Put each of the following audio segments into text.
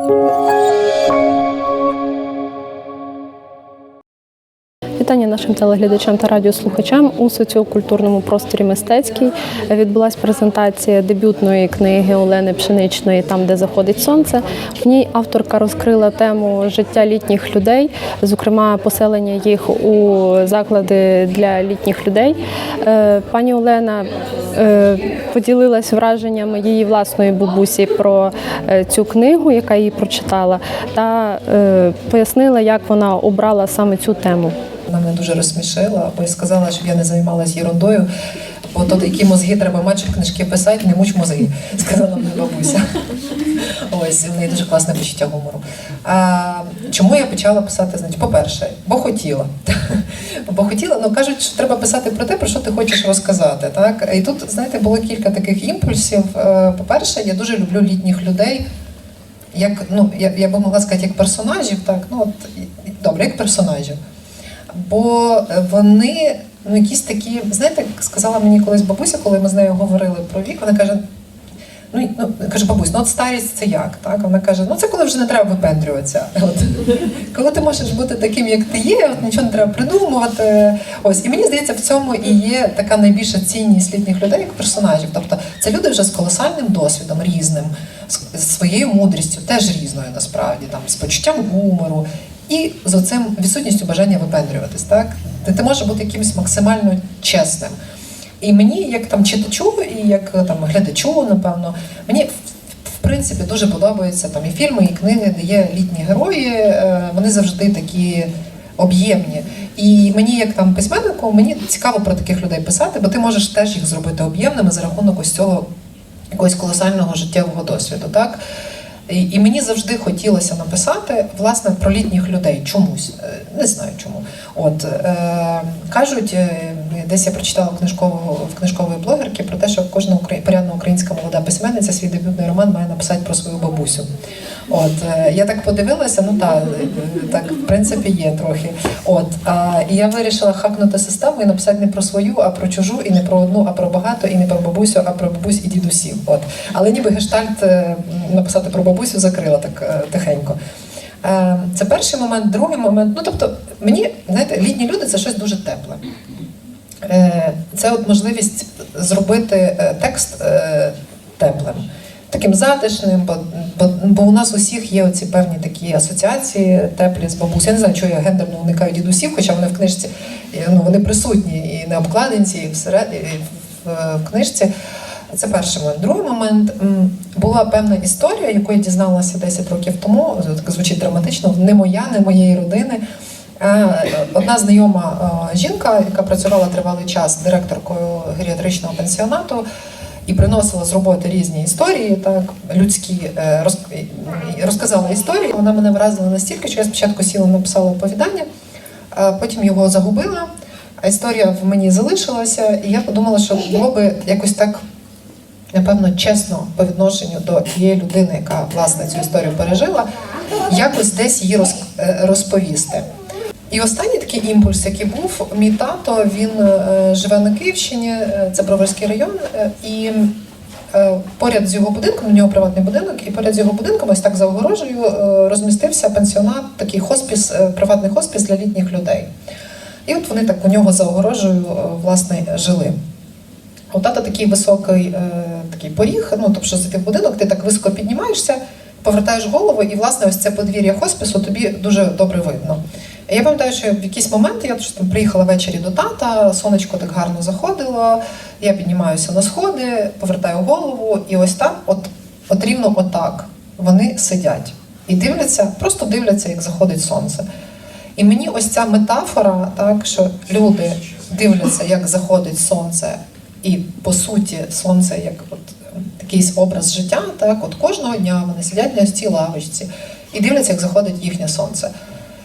Música Вітання нашим телеглядачам та радіослухачам у соціокультурному просторі мистецький відбулася презентація дебютної книги Олени Пшеничної Там, де заходить сонце. В ній авторка розкрила тему життя літніх людей, зокрема поселення їх у заклади для літніх людей. Е, Пані Олена е, поділилась враженнями її власної бабусі про е, цю книгу, яка її прочитала, та пояснила, як вона обрала саме цю тему. Вона мене дуже розсмішила, бо й сказала, щоб я не займалася ерундою, бо то які мозги треба мати, книжки писати, не муч мозги, сказала мені бабуся. Ось, в неї дуже класне почуття гумору. А, чому я почала писати? Значить, по-перше, бо хотіла. Бо хотіла, ну кажуть, що треба писати про те, про що ти хочеш розказати. Так? І тут, знаєте, було кілька таких імпульсів. Е, По-перше, я дуже люблю літніх людей. Як, ну, я, я би могла сказати, як персонажів, так, ну от добре, як персонажів. Бо вони ну, якісь такі, знаєте, сказала мені колись бабуся, коли ми з нею говорили про вік, вона каже: ну, ну каже, бабусь, ну от старість це як? Так? Вона каже, ну це коли вже не треба випендрюватися. От. Коли ти можеш бути таким, як ти є, от нічого не треба придумувати. Ось, і мені здається, в цьому і є така найбільша цінність літніх людей як персонажів. Тобто це люди вже з колосальним досвідом, різним, з своєю мудрістю, теж різною насправді, там, з почуттям гумору. І з оцим відсутністю бажання випендрюватись, так? Ти, ти можеш бути якимось максимально чесним. І мені, як там читачу, і як там глядачу, напевно, мені в- в принципі дуже подобаються там і фільми, і книги, де є літні герої. е, Вони завжди такі об'ємні. І мені, як там письменнику, мені цікаво про таких людей писати, бо ти можеш теж їх зробити об'ємними за рахунок ось цього якогось колосального життєвого досвіду. Так? І, мені завжди хотілося написати власне про літніх людей чомусь. Е, Не знаю чому. От е, кажуть, е, десь я прочитала книжкову в книжкової блогерки про те, що кожна укра- порядна українська молода письменниця свій дебютний роман має написати про свою бабусю. От е, я так подивилася, ну так, так в принципі є трохи. От а, і я вирішила хакнути систему і написати не про свою, а про чужу, і не про одну, а про багато, і не про бабусю, а про бабусь і дідусів. От але ніби гештальт е, написати про бабусю закрила так е, тихенько. Е, Це перший момент, другий момент. Ну тобто, мені знаєте, літні люди це щось дуже тепле. Е, Це от можливість зробити е, текст е, теплим, таким затишним, бо, бо, бо у нас усіх є оці певні такі асоціації теплі з бабусі. Я не знаю, чого я гендерно уникаю дідусів, хоча вони в книжці ну, вони присутні і на обкладинці, і всередині і в, в книжці. Це перший момент. Другий момент була певна історія, яку я дізналася 10 років тому. Звучить драматично, не моя, не моєї родини. Е, Одна знайома е, жінка, яка працювала тривалий час директоркою геріатричного пенсіонату і приносила з роботи різні історії, так людські е, роз- розказала історію. Вона мене вразила настільки, що я спочатку сіла написала оповідання, потім його загубила. А історія в мені залишилася, і я подумала, що було би якось так напевно, чесно по відношенню до тієї людини, яка власне цю історію пережила, якось десь її роз, розповісти. І останній такий імпульс, який був, мій тато, він е, живе на Київщині, е, це Броварський район, е, і поряд з його будинком, у нього приватний будинок, і поряд з його будинком, ось так за огорожею, розмістився пенсіонат, такий хоспіс, приватний хоспіс для літніх людей. І от вони так у нього за огорожею власне жили. У тата такий високий такий поріг, ну тобто, що зайти в будинок, ти так високо піднімаєшся, повертаєш голову, і власне ось це подвір'я хоспису тобі дуже добре видно. Я пам'ятаю, що в якийсь момент я там приїхала ввечері до тата, сонечко так гарно заходило, я піднімаюся на сходи, повертаю голову, і ось там, от, от рівно отак, вони сидять і дивляться, просто дивляться, як заходить сонце. І мені ось ця метафора, так що люди дивляться, як заходить сонце, і по суті сонце як от якийсь образ життя, так от кожного дня вони сидять на цій лавочці і дивляться, як заходить їхнє сонце.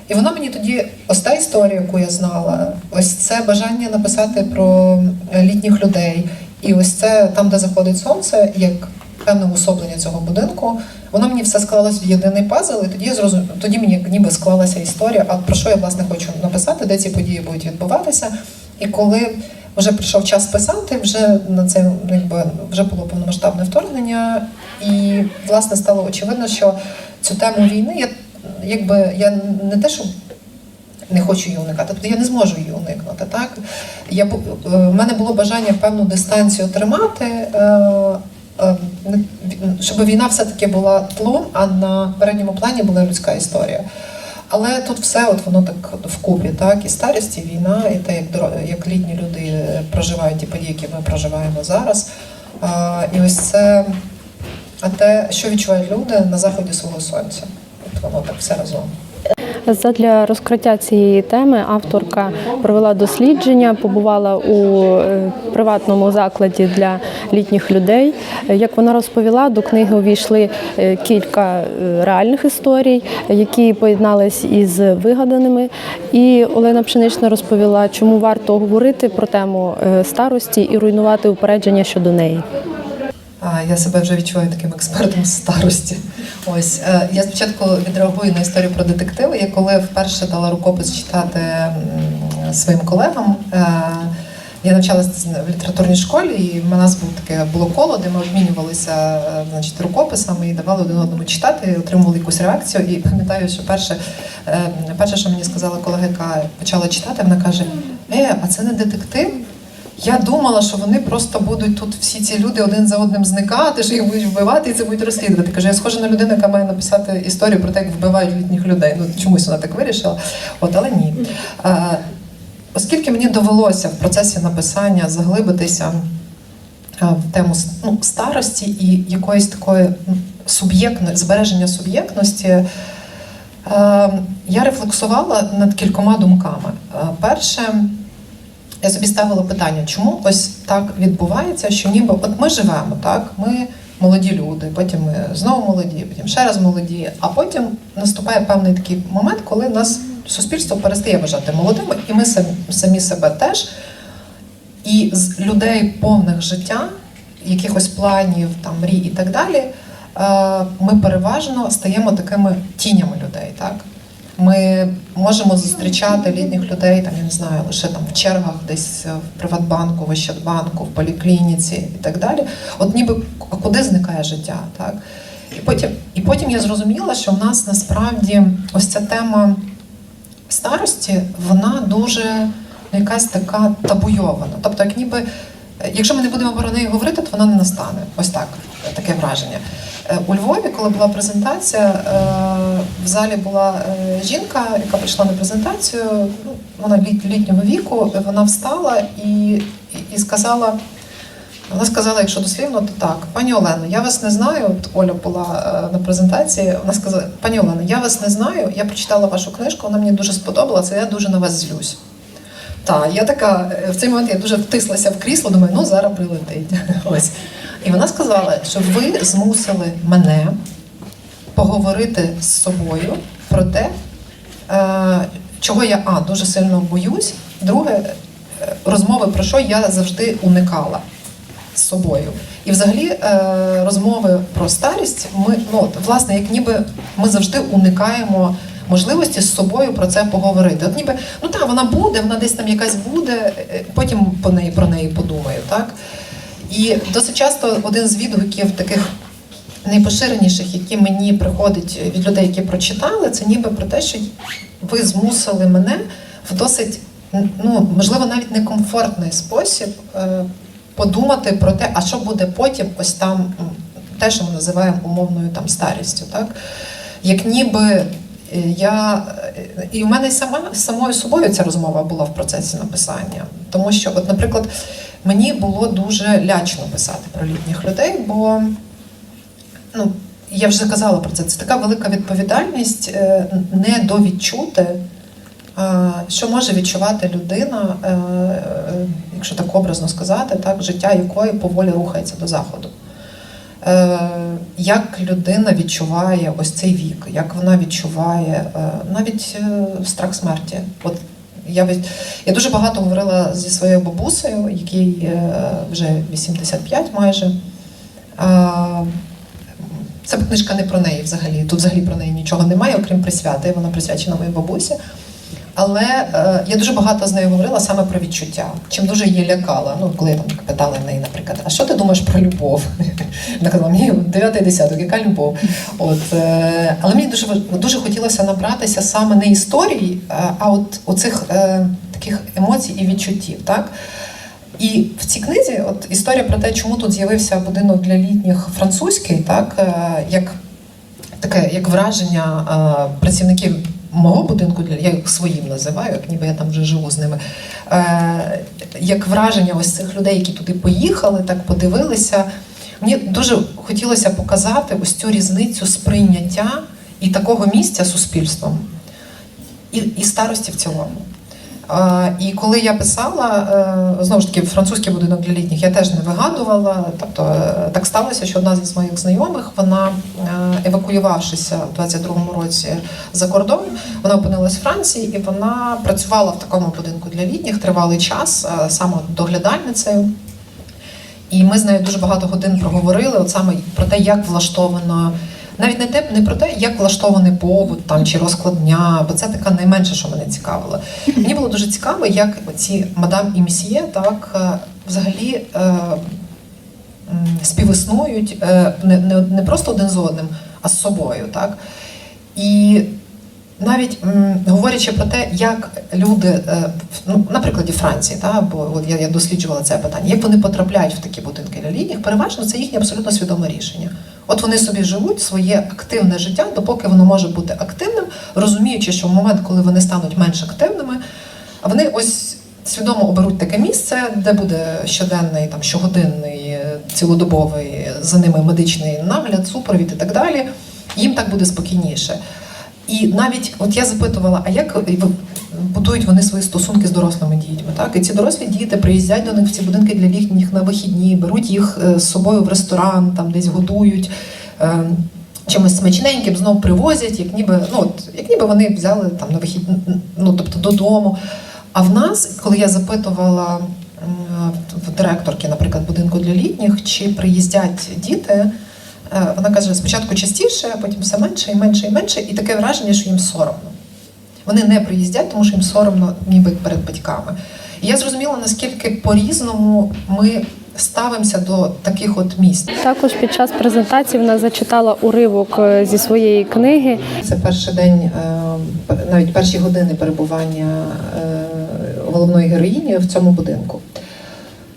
І вона мені тоді, ось та історія, яку я знала, ось це бажання написати про літніх людей, і ось це там, де заходить сонце, як певне уособлення цього будинку. Воно мені все склалось в єдиний пазл, і тоді я зрозум... тоді мені ніби склалася історія, а про що я власне хочу написати, де ці події будуть відбуватися. І коли вже прийшов час писати, вже на це якби вже було повномасштабне вторгнення, І власне стало очевидно, що цю тему війни я якби я не те, що не хочу її уникати, тобто я не зможу її уникнути. Так я е, в мене було бажання певну дистанцію тримати. е, е, Щоб війна все-таки була тлом, а на передньому плані була людська історія. Але тут все от воно так вкупі, так і старість, і війна, і те, як як літні люди проживають ті події, які ми проживаємо зараз. А, і ось це а те, що відчувають люди на заході свого сонця. Воно так все разом. Задля розкриття цієї теми авторка провела дослідження, побувала у е, приватному закладі для літніх людей. Як вона розповіла, до книги увійшли е, кілька е, реальних історій, які поєднались із вигаданими. І Олена Пшенична розповіла, чому варто говорити про тему старості і руйнувати упередження щодо неї. Я себе вже відчуваю таким експертом старості. Ось е, я спочатку відреагую на історію про детективи. Я коли вперше дала рукопис читати своїм колегам. е, Я навчалася в літературній школі, і в нас був таке було коло, де ми обмінювалися е, значить, рукописами і давали один одному читати, і отримували якусь реакцію. І пам'ятаю, що перше, перше, що мені сказала колега, яка почала читати, вона каже: Е, а це не детектив? Я думала, що вони просто будуть тут всі ці люди один за одним зникати, що їх будуть вбивати і це будуть розслідувати. Каже, я схожа на людину, яка має написати історію про те, як вбивають літніх людей. Ну чомусь вона так вирішила. От, але ні. Е, оскільки мені довелося в процесі написання заглибитися в тему ну, старості і якоїсь такої м, суб'єктної збереження суб'єктності. Я рефлексувала над кількома думками. Перше, я собі ставила питання, чому ось так відбувається, що ніби от ми живемо, так, ми молоді люди, потім ми знову молоді, потім ще раз молоді, а потім наступає певний такий момент, коли нас суспільство перестає вважати молодими, і ми самі, себе теж. І з людей повних життя, якихось планів, там, мрій і так далі, е, ми переважно стаємо такими тінями людей. Так? Ми можемо зустрічати літніх людей, там, я не знаю, лише там в чергах, десь в Приватбанку, в Ощадбанку, в поліклініці і так далі. От ніби куди зникає життя? Так? І потім, і потім я зрозуміла, що в нас насправді ось ця тема старості, вона дуже ну, якась така табуйована. Тобто, як ніби, е, якщо ми не будемо про неї говорити, то вона не настане. Ось так, е, таке враження. Е, У Львові, коли була презентація, е, в залі була е, жінка, яка прийшла на презентацію. ну, Вона літ- літнього віку, вона встала і, і, і сказала. Вона сказала, якщо дослівно, то так. Пані Олено, я вас не знаю. От Оля була е, на презентації. Вона сказала: Пані Олено, я вас не знаю. Я прочитала вашу книжку, вона мені дуже сподобалася. Я дуже на вас злюсь. Так, я така е, в цей момент я дуже втислася в крісло, думаю, ну зараз прилетить. Ось. І вона сказала, що ви змусили мене поговорити з собою про те, е, чого я а, дуже сильно боюсь. Друге, е, розмови про що я завжди уникала з собою. І взагалі е, розмови про старість, ми ну власне, як ніби ми завжди уникаємо можливості з собою про це поговорити. От ніби, ну так, вона буде, вона десь там якась буде, потім по неї про неї подумаю, так? І досить часто один з відгуків таких найпоширеніших, які мені приходять від людей, які прочитали, це ніби про те, що ви змусили мене в досить, ну можливо, навіть некомфортний спосіб е, подумати про те, а що буде потім, ось там те, що ми називаємо умовною там старістю, так як ніби. е, Я е, і в мене сама самою собою ця розмова була в процесі написання, тому що, от, наприклад, мені було дуже лячно писати про літніх людей, бо ну, я вже казала про це. Це така велика відповідальність е, не довідчути, е, що може відчувати людина, е, якщо так образно сказати, так, життя якої поволі рухається до заходу. Як людина відчуває ось цей вік, як вона відчуває навіть страх смерті. От я, від- я дуже багато говорила зі своєю бабусею, якій вже 85 майже. Це книжка не про неї взагалі. Тут взагалі про неї нічого немає, окрім присвяти. Вона присвячена моїй бабусі. Але е, я дуже багато з нею говорила саме про відчуття, чим дуже її лякала. Ну, коли я там питала в неї, наприклад, а що ти думаєш про любов? Вона казала, мені дев'ятий десяток, яка любов? От, е, але мені дуже дуже хотілося набратися саме не історій, е, а от оцих е, таких емоцій і відчуттів. Так? І в цій книзі от історія про те, чому тут з'явився будинок для літніх французький, так е, як таке як враження е, працівників мого будинку, я їх своїм називаю, ніби я там вже живу з ними. Е, як враження ось цих людей, які туди поїхали, так подивилися. Мені дуже хотілося показати ось цю різницю сприйняття і такого місця суспільством, і, і старості в цілому. І коли я писала, е, знову ж таки, французький будинок для літніх я теж не вигадувала. Тобто е, так сталося, що одна з моїх знайомих, вона е, евакуювавшися в 22-му році за кордон, вона опинилась в Франції і вона працювала в такому будинку для літніх тривалий час, саме доглядальницею. І ми з нею дуже багато годин проговорили от саме про те, як влаштовано. Навіть не те, не про те, як влаштований побут там чи розклад дня, бо це така найменше, що мене цікавило. Мені було дуже цікаво, як ці мадам і місьє так е, взагалі е, співіснують е, не, не, не просто один з одним, а з собою. Так? І навіть м, говорячи про те, як люди, е, ну, на прикладі Франції, та, бо от я, я досліджувала це питання, як вони потрапляють в такі будинки для літніх, переважно це їхнє абсолютно свідоме рішення. От вони собі живуть своє активне життя, допоки воно може бути активним, розуміючи, що в момент, коли вони стануть менш активними, вони ось свідомо оберуть таке місце, де буде щоденний, там щогодинний, е, цілодобовий за ними медичний нагляд, супровід і так далі. Їм так буде спокійніше. І навіть от я запитувала, а як будують вони свої стосунки з дорослими дітьми? Так, і ці дорослі діти приїздять до них в ці будинки для літніх на вихідні, беруть їх е, з собою в ресторан, там десь годують. е, Чимось смачненьким знов привозять, як ніби, ну от як ніби вони взяли там на вихід, ну тобто додому. А в нас, коли я запитувала в директорки, наприклад, будинку для літніх, чи приїздять діти, Вона каже, спочатку частіше, а потім все менше і менше і менше, і таке враження, що їм соромно. Вони не приїздять, тому що їм соромно ніби перед батьками. І я зрозуміла, наскільки по-різному ми ставимося до таких от місць. Також під час презентації вона зачитала уривок е, зі своєї книги. Це перший день, е, навіть перші години перебування е, головної героїні в цьому будинку.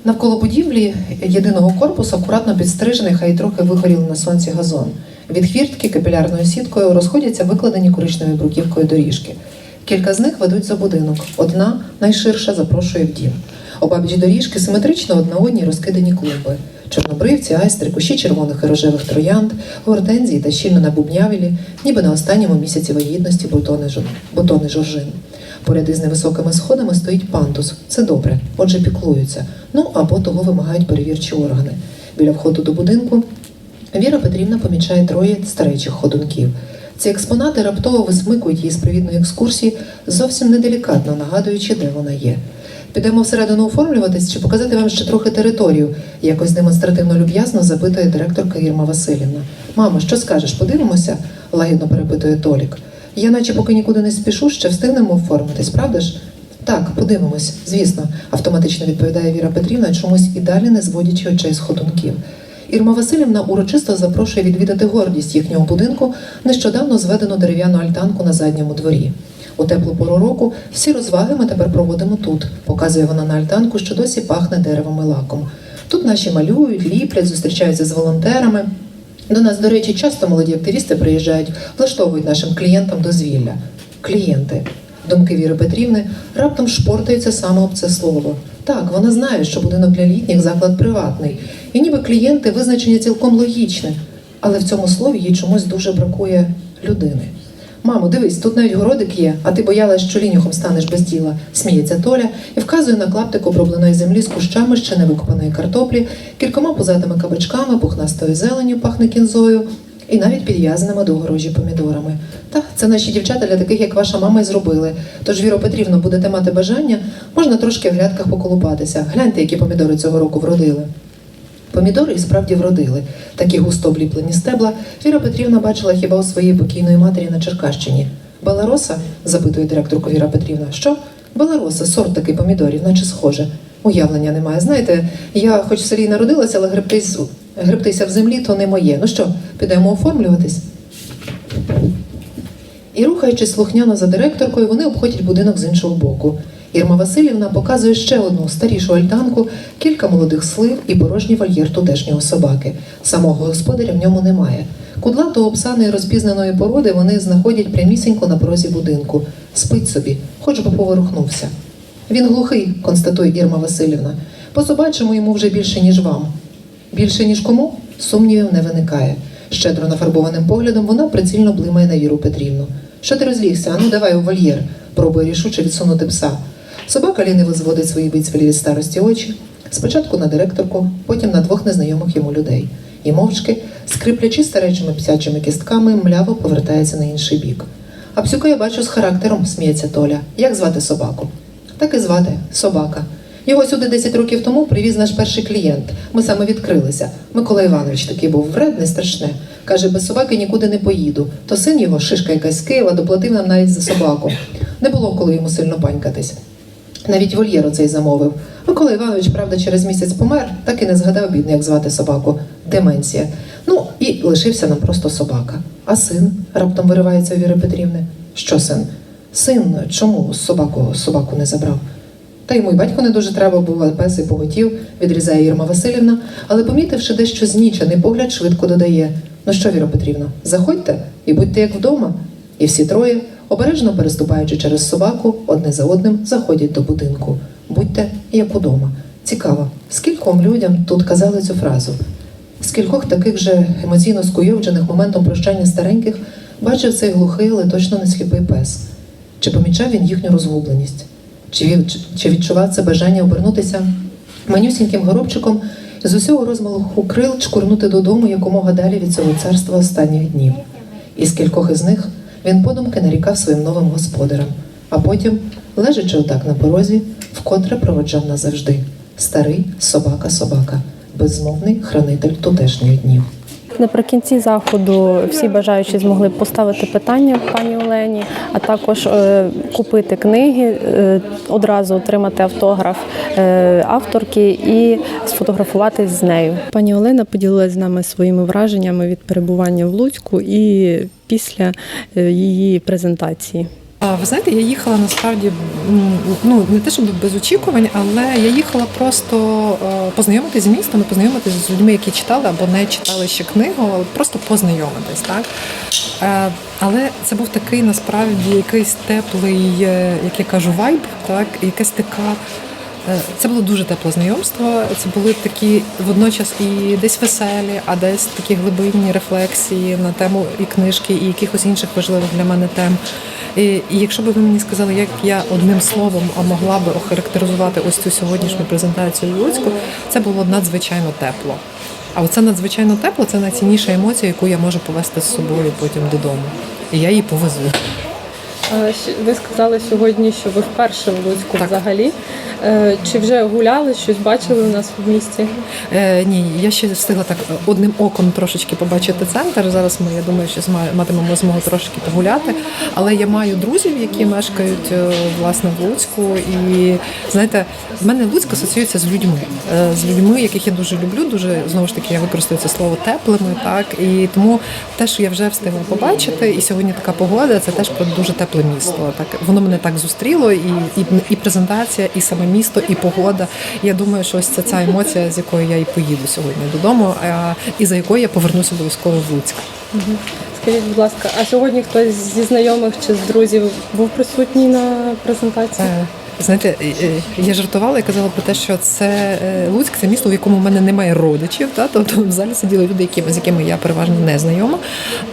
Навколо будівлі єдиного корпусу акуратно підстрижений, хай трохи вигорілий на сонці газон. Від хвіртки капілярною сіткою розходяться викладені коричневою бруківкою доріжки. Кілька з них ведуть за будинок. Одна, найширша, запрошує в дім. Обабіч доріжки симетрично одна одній розкидані клумби. Чорнобривці, айстри, кущі червоних і рожевих троянд, гортензії та щільно набубнявілі, ніби на останньому місяці вагітності бутони жоржин. Поряд із невисокими сходами стоїть пандус. Це добре, отже, піклуються. Ну або того вимагають перевірчі органи. Біля входу до будинку Віра Петрівна помічає троє старечих ходунків. Ці експонати раптово висмикують її з привітної екскурсії, зовсім неделікатно нагадуючи, де вона є. Підемо всередину оформлюватись чи показати вам ще трохи територію, якось демонстративно люб'язно запитує директорка Ірма Васильівна. Мамо, що скажеш? Подивимося? лагідно перепитує Толік. Я наче поки нікуди не спішу, ще встигнемо оформитись, правда ж? Так, подивимось, звісно, автоматично відповідає Віра Петрівна, чомусь і далі не зводячи очей з ходунків. Ірма Васильівна урочисто запрошує відвідати гордість їхнього будинку, нещодавно зведену дерев'яну альтанку на задньому дворі. У теплу пору року всі розваги ми тепер проводимо тут, показує вона на альтанку, що досі пахне деревом і лаком. Тут наші малюють, ліплять, зустрічаються з волонтерами. До нас, до речі, часто молоді активісти приїжджають, влаштовують нашим клієнтам дозвілля. Клієнти. Думки Віри Петрівни раптом шпортаються саме об це слово. Так, вона знає, що будинок для літніх заклад приватний, і ніби клієнти визначення цілком логічне, але в цьому слові їй чомусь дуже бракує людини. Мамо, дивись, тут навіть городик є, а ти боялась, що лінюхом станеш без діла, сміється Толя і вказує на клаптик обробленої землі з кущами ще не викопаної картоплі, кількома позатими кабачками, пухнастою зеленю пахне кінзою і навіть підв'язаними до огорожі помідорами. Та це наші дівчата для таких, як ваша мама, й зробили. Тож, Віро Петрівно, будете мати бажання, можна трошки в грядках поколупатися. Гляньте, які помідори цього року вродили. Помідори і справді вродили. Такі густо обліплені стебла Віра Петрівна бачила хіба у своєї покійної матері на Черкащині. Белароса? запитує директорку Віра Петрівна. Що? Белароса, сорт такий помідорів, наче схоже. Уявлення немає. Знаєте, я хоч в селі народилася, але гребтись, гребтися в землі то не моє. Ну що, підемо оформлюватись? І рухаючись слухняно за директоркою, вони обходять будинок з іншого боку. Ірма Васильівна показує ще одну старішу альтанку, кілька молодих слив і порожній вольєр тутешнього собаки. Самого господаря в ньому немає. Кудлато обсаної розпізнаної породи вони знаходять прямісінько на порозі будинку. Спить собі, хоч би поворухнувся. Він глухий, констатує Ірма Васильівна. По собачому йому вже більше, ніж вам. Більше ніж кому? Сумнівів не виникає. Щедро нафарбованим поглядом вона прицільно блимає на Віру Петрівну. Що ти розлігся? Ану, давай у вольєр, пробує рішуче відсунути пса. Собака ліниво зводить свої вицвілі від старості очі, спочатку на директорку, потім на двох незнайомих йому людей. І мовчки, скриплячи старечими псячими кістками, мляво повертається на інший бік. А псюка я бачу з характером, сміється Толя. Як звати собаку? Так і звати собака. Його сюди 10 років тому привіз наш перший клієнт. Ми саме відкрилися. Микола Іванович такий був вредний, страшне. Каже, без собаки нікуди не поїду. То син його, шишка якась з Києва, доплатив нам навіть за собаку. Не було коли йому сильно панькатись. Навіть вольєр оцей замовив. Микола Іванович, правда, через місяць помер, так і не згадав бідний, як звати собаку. Деменція. Ну і лишився нам просто собака. А син? раптом виривається у Віри Петрівни. Що син? Син, чому собаку собаку не забрав? Та й батько не дуже треба а пес і поготів, відрізає Ірма Васильівна, але помітивши дещо знічений погляд, швидко додає: Ну що, Віра Петрівна, заходьте і будьте як вдома. І всі троє, обережно переступаючи через собаку, одне за одним заходять до будинку. Будьте як удома. Цікаво, скільком людям тут казали цю фразу. Скількох таких же емоційно скуйовджених моментом прощання стареньких бачив цей глухий, але точно не сліпий пес. Чи помічав він їхню розгубленість? Чи, від- чи відчував це бажання обернутися манюсіньким горобчиком з усього розмаху крил чкурнути додому якомога далі від цього царства останніх днів? І з кількох із них він подумки нарікав своїм новим господарам, а потім, лежачи отак на порозі, вкотре проводжав назавжди старий собака-собака, безмовний хранитель тутешніх днів. Наприкінці заходу всі бажаючі змогли поставити питання пані Олені, а також е, купити книги, е, одразу отримати автограф е, авторки і сфотографуватись з нею. Пані Олена поділилася з нами своїми враженнями від перебування в Луцьку і після її презентації. Ви знаєте, я їхала насправді ну не те, щоб без очікувань, але я їхала просто познайомитись познайомитися з містом, і познайомитися з людьми, які читали або не читали ще книгу, просто познайомитись, так. Е, Але це був такий насправді якийсь теплий, е, як я кажу, вайб, так, якась така. Е, Це було дуже тепле знайомство. Це були такі водночас і десь веселі, а десь такі глибинні рефлексії на тему і книжки, і якихось інших важливих для мене тем. І, і якщо б ви мені сказали, як я одним словом могла би охарактеризувати ось цю сьогоднішню презентацію в Луцьку, це було надзвичайно тепло. А оце надзвичайно тепло це найцінніша емоція, яку я можу повести з собою потім додому. І я її повезу. Ви сказали сьогодні, що ви вперше в Луцьку Так. взагалі. Е, Чи вже гуляли, щось бачили у нас в місті? Е, ні, я ще встигла так е, одним оком трошечки побачити центр. Зараз ми, я думаю, що матимемо змогу трошки погуляти. Але я маю друзів, які мешкають е, власне в Луцьку. І знаєте, в мене Луцьк асоціюється з людьми, з людьми, яких я дуже люблю. Дуже знову ж таки я використовую це слово теплими. Так і тому те, що я вже встигла побачити, і сьогодні така погода, це теж про дуже тепле місто. Так воно мене так зустріло, і, і, і презентація, і саме місто, і погода. Я думаю, що ось це ця емоція, з якою я і поїду сьогодні додому, а, і за якою я повернуся обов'язково в Луцьк. Скажіть, будь ласка, а сьогодні хтось зі знайомих чи з друзів був присутній на презентації? Знаєте, е, е, я жартувала і казала про те, що це е, Луцьк, це місто, в якому в мене немає родичів. Та? Тобто в залі сиділи люди, які, з якими я переважно не знайома.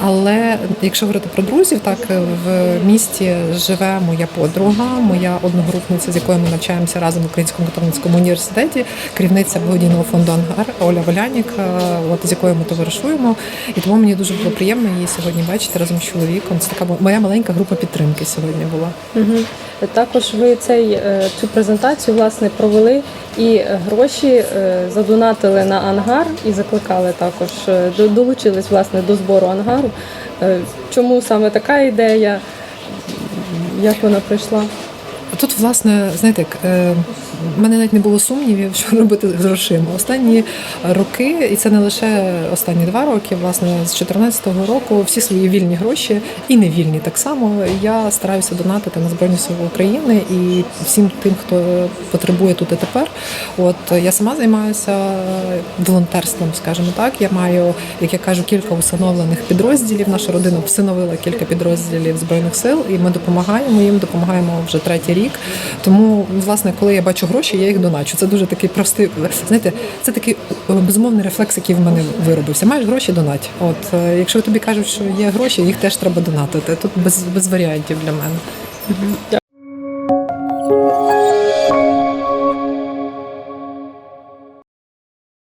Але якщо говорити про друзів, так в місті живе моя подруга, моя одногрупниця, з якою ми навчаємося разом в Українському католицькому університеті, керівниця благодійного фонду Ангар Оля Волянік, от з якою ми товаришуємо. І тому мені дуже було приємно її сьогодні бачити разом з чоловіком. Це така моя маленька група підтримки сьогодні була. Угу. Також ви цей, е, цю презентацію власне провели і гроші е, задонатили на ангар і закликали також, е, долучились власне до збору ангару. Е, Чому саме така ідея? Як вона прийшла? Тут, власне, знаєте, е, мене навіть не було сумнівів, що робити з грошима. Останні роки, і це не лише останні два роки, власне, з 2014 року всі свої вільні гроші і невільні так само. Я стараюся донатити на Збройні Сили України і всім тим, хто потребує тут і тепер. От я сама займаюся волонтерством, скажімо так. Я маю, як я кажу, кілька усиновлених підрозділів. Наша родина всиновила кілька підрозділів збройних сил, і ми допомагаємо їм, допомагаємо вже третій рік. Тому, власне, коли я бачу гроші, я їх доначу. Це дуже такий простий. Знаєте, це такий е, безумовний рефлекс, який в мене виробився. Маєш гроші, донать. От е, якщо тобі кажуть, що є гроші, їх теж треба донатити. Тут без, без варіантів для мене.